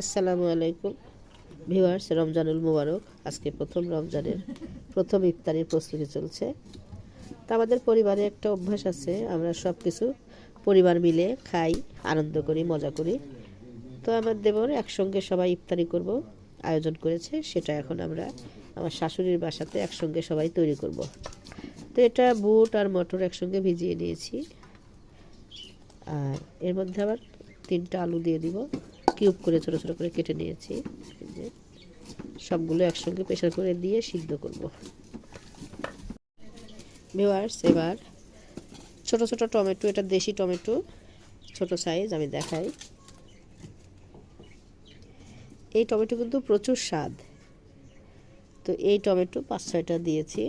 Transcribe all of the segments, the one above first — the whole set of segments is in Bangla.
আসসালামু আলাইকুম। ভিউয়ার্স, রমজানুল মুবারক। আজকে প্রথম রমজানের প্রথম ইফতারির প্রস্তুতি চলছে। তা আমাদের পরিবারে একটা অভ্যাস আছে, আমরা সব কিছু পরিবার মিলে খাই, আনন্দ করি, মজা করি। তো আমার দেবর একসঙ্গে সবাই ইফতারি করব, আয়োজন করেছে, সেটা এখন আমরা আমার শাশুড়ির বাসাতে একসঙ্গে সবাই তৈরি করব। তো এটা বুট আর মটর একসঙ্গে ভিজিয়ে নিয়েছি। আর এর মধ্যে আবার তিনটা আলু দিয়ে দিব। কিউব করে ছোটো ছোটো করে কেটে নিয়েছি। সবগুলো একসঙ্গে প্রেশার করে দিয়ে সিদ্ধ করব। ভিওয়ার্স এবার ছোট ছোট টমেটো, এটা দেশি টমেটো, ছোট সাইজ আমি দেখাই। এই টমেটো কিন্তু প্রচুর স্বাদ। তো এই টমেটো পাঁচ ছয়টা দিয়েছি।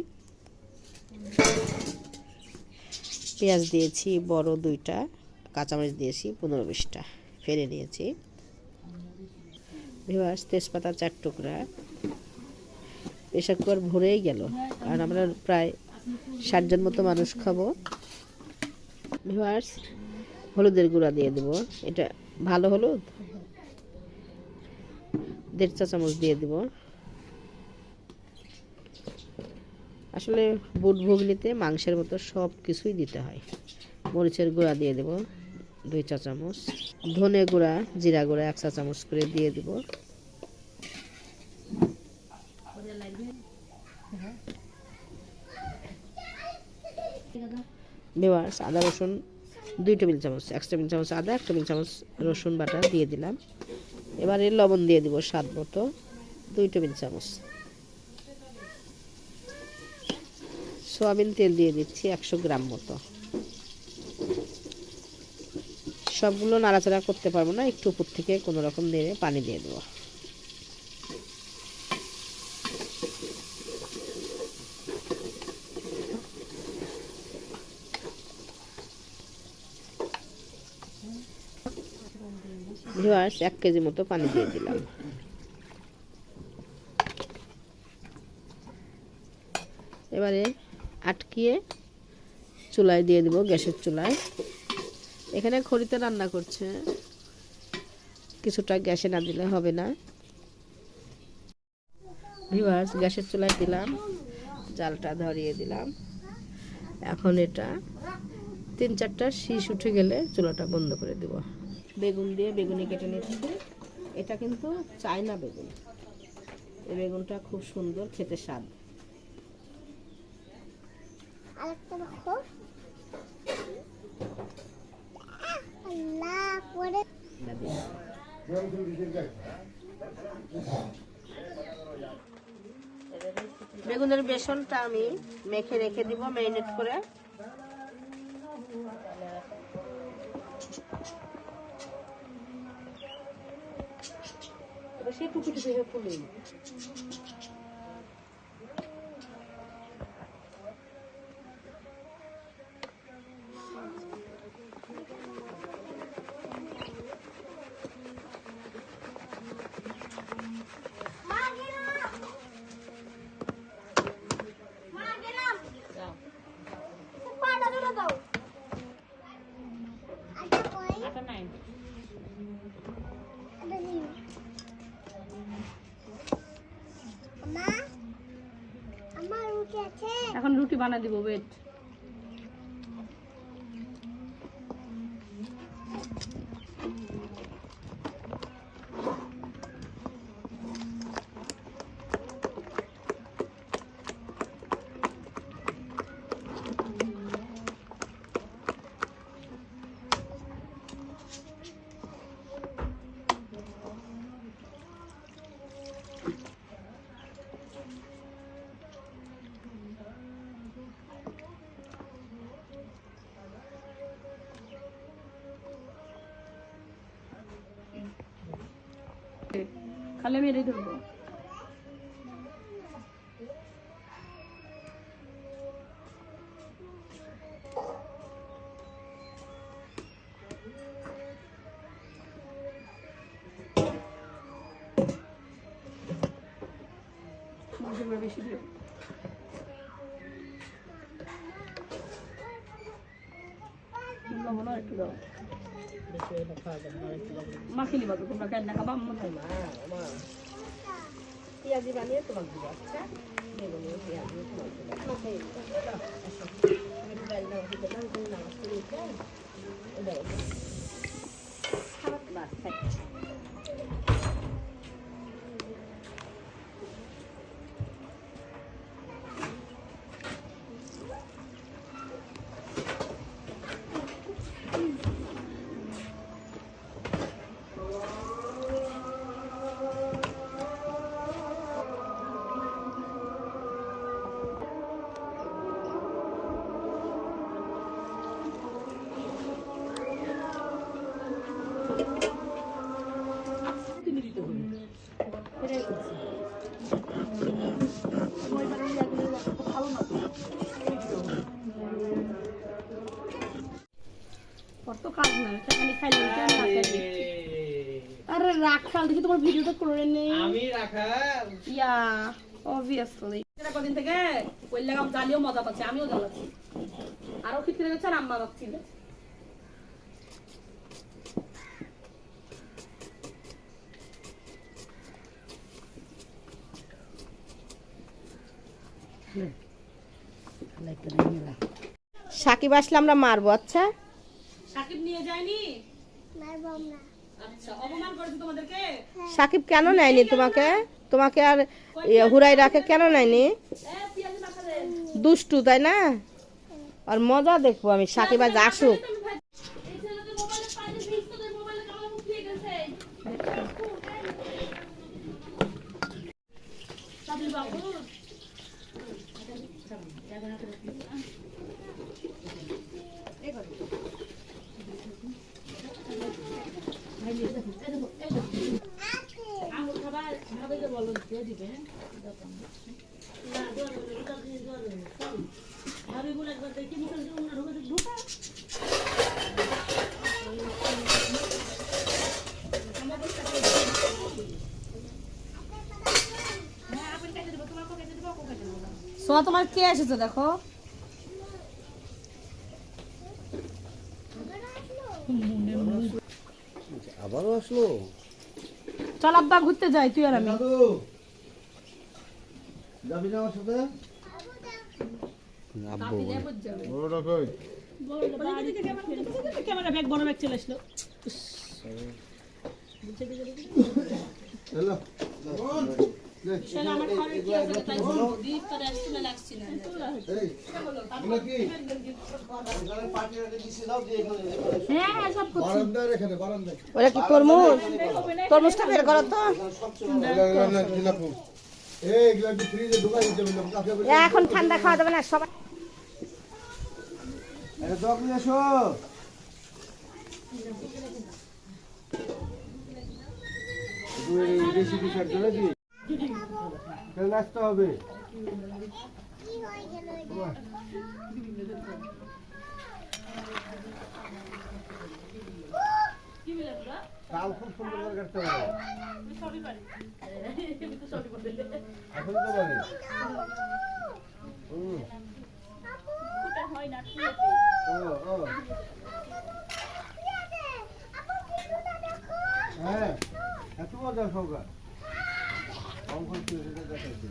পেঁয়াজ দিয়েছি, বড় দুইটা। কাঁচামরিচ দিয়েছি, পনেরো বিশটা। ফেলে নিয়েছি। ভিওয়ার্স তেজপাতা চার টুকরা। প্রেশার কুকার ভরেই গেল। কারণ আমরা প্রায় ষাটজন মতো মানুষ খাব। ভিওয়ার্স হলুদের গুঁড়া দিয়ে দেবো। এটা ভালো হলুদ? দেড় চা চামচ দিয়ে দেব। আসলে বুট ভুগনিতে মাংসের মতো সব কিছুই দিতে হয়। মরিচের গুঁড়া দিয়ে দেব। দুই চা চামচ। ধনে গুঁড়া, জিরা গুঁড়া এক চা চামচ করে দিয়ে দেব। বেওয়ার্স আদা, রসুন দুই টেবিল চামচ, এক টেবিল চামচ আদা, এক টেবিল চামচ রসুন বাটা দিয়ে দিলাম। এবারে লবণ দিয়ে দিব স্বাদ মতো, দুই টেবিল চামচ। সোয়াবিন তেল দিয়ে দিচ্ছি একশো গ্রাম মতো। সবগুলো নাড়াচাড়া করতে পারব না, একটু উপর থেকে কোনো রকম নেড়ে পানি দিয়ে দেবো। ভিওয়ার্স এক কেজি মতো পানি দিয়ে দিলাম। এবারে আটকিয়ে চুলায় দিয়ে দিব গ্যাসের চুলায়। এখানে খড়িতে রান্না করছে। কিছুটা গ্যাসে না দিলে হবে না। ভিভার্স গ্যাসের চুলায় দিলাম, জালটা ধরিয়ে দিলাম। এখন এটা তিন চারটা শীষ উঠে গেলে চুলাটা বন্ধ করে দেব। বেগুন দিয়ে বেগুনি কেটে নিচ্ছি। এটা কিন্তু চায়না বেগুন। এই বেগুনটা খুব সুন্দর খেতে স্বাদ। আরেকটা দেখো আল্লাহ পরে বেগুনের বেসনটা আমি মেখে রেখে দিব ম্যারিনেট করে। সে টুকু টুকু ফুলে মা গেলাম মা গেলাম পাটা ধরে দাও আটা কই আটা নাই আটা দিন মা আমার রুটি আছে এখন রুটি বানা দিব ওয়েট খালি আমি এটাই ধরবো বেশি দিও লবণ আর একটু দাও মাখিলি বাবু তোমরা কেন না খাবা মন হয় পেঁয়াজি বানিয়ে তোমাকে দিব আচ্ছা বেগুনি আরে রাখাল দেখি তোমার ভিডিওটা করে নেই আমি রাখা ইয়া অবভিয়াসলি এটা কদিন থেকে ওই লাগাম জালিও মজা পাচ্ছে আমিও জ্বালাচ্ছি। আরও খিচড়ে গেছে আর আম্মা সাকিব আসলে আমরা মারবো আচ্ছা? সাকিব নিয়ে যায়নি? আচ্ছা অপমান করেছে তোমাদেরকে? সাকিব কেন নেয়নি তোমাকে? তোমাকে আর হুরাই রাখে কেন নেয়নি? দুষ্টু তাই না? আর মজা দেখব আমি সাকিব আজ আসুক এই ছেলেদের মোবাইলে পাইলে ভিজ তো দেয় মোবাইলে কালো মুখ দিয়ে গেছে সাবির বাবু সোয়া তোমার কে এসেছে দেখো? আবারও আসলো? চল আব্বা ঘুরতে যাই তুই আর আমি। যাবি না আমার সাথে? আব্বু বড়টা কই ক্যামেরা ব্যাগ বড় ব্যাগ চলে আসলো। হ্যালো। ওরা কি তরমুজ? তরমুজটা বের করো তো। এখন ঠান্ডা খাওয়া যাবে না সবাই দক নিয়ে এসো। বেশি কিছু একটা নাকি তাহলে নাচতে হবে। কি হয়ে কাল খুব সুন্দর করে কাটতে পারে হুম। ও, ও। হ্যাঁ এত মজা সৌকা অঙ্কন কি হয়েছে দেখাচ্ছে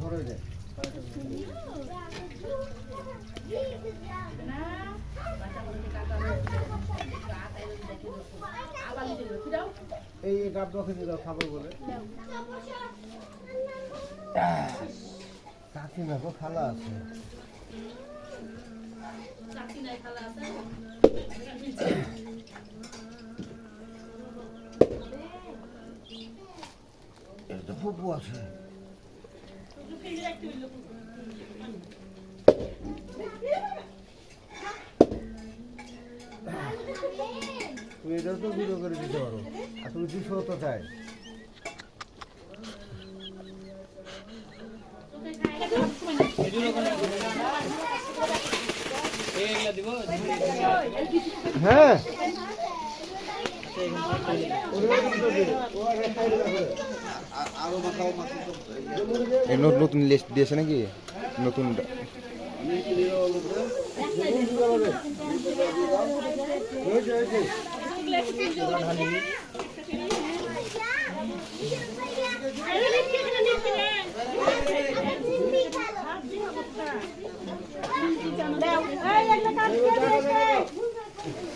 ধরে যায় এই ডাব দোকানে দাও খাব বলে। কাকি না গো খালা আছে। এটা আছে। তুমি এটাও তো গুঁড়ো করে দিতে পারো। আর তুমি দুশো তো চাই। হ্যাঁ। নতুন লিস্ট দিয়েছে নাকি? নতুন অতি আমি যাব না আমার কাছে যা আমি ওই করে লিখ চলো পরে তখন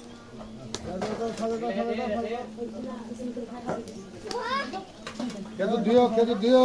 খেতে দিও খেতে দিও।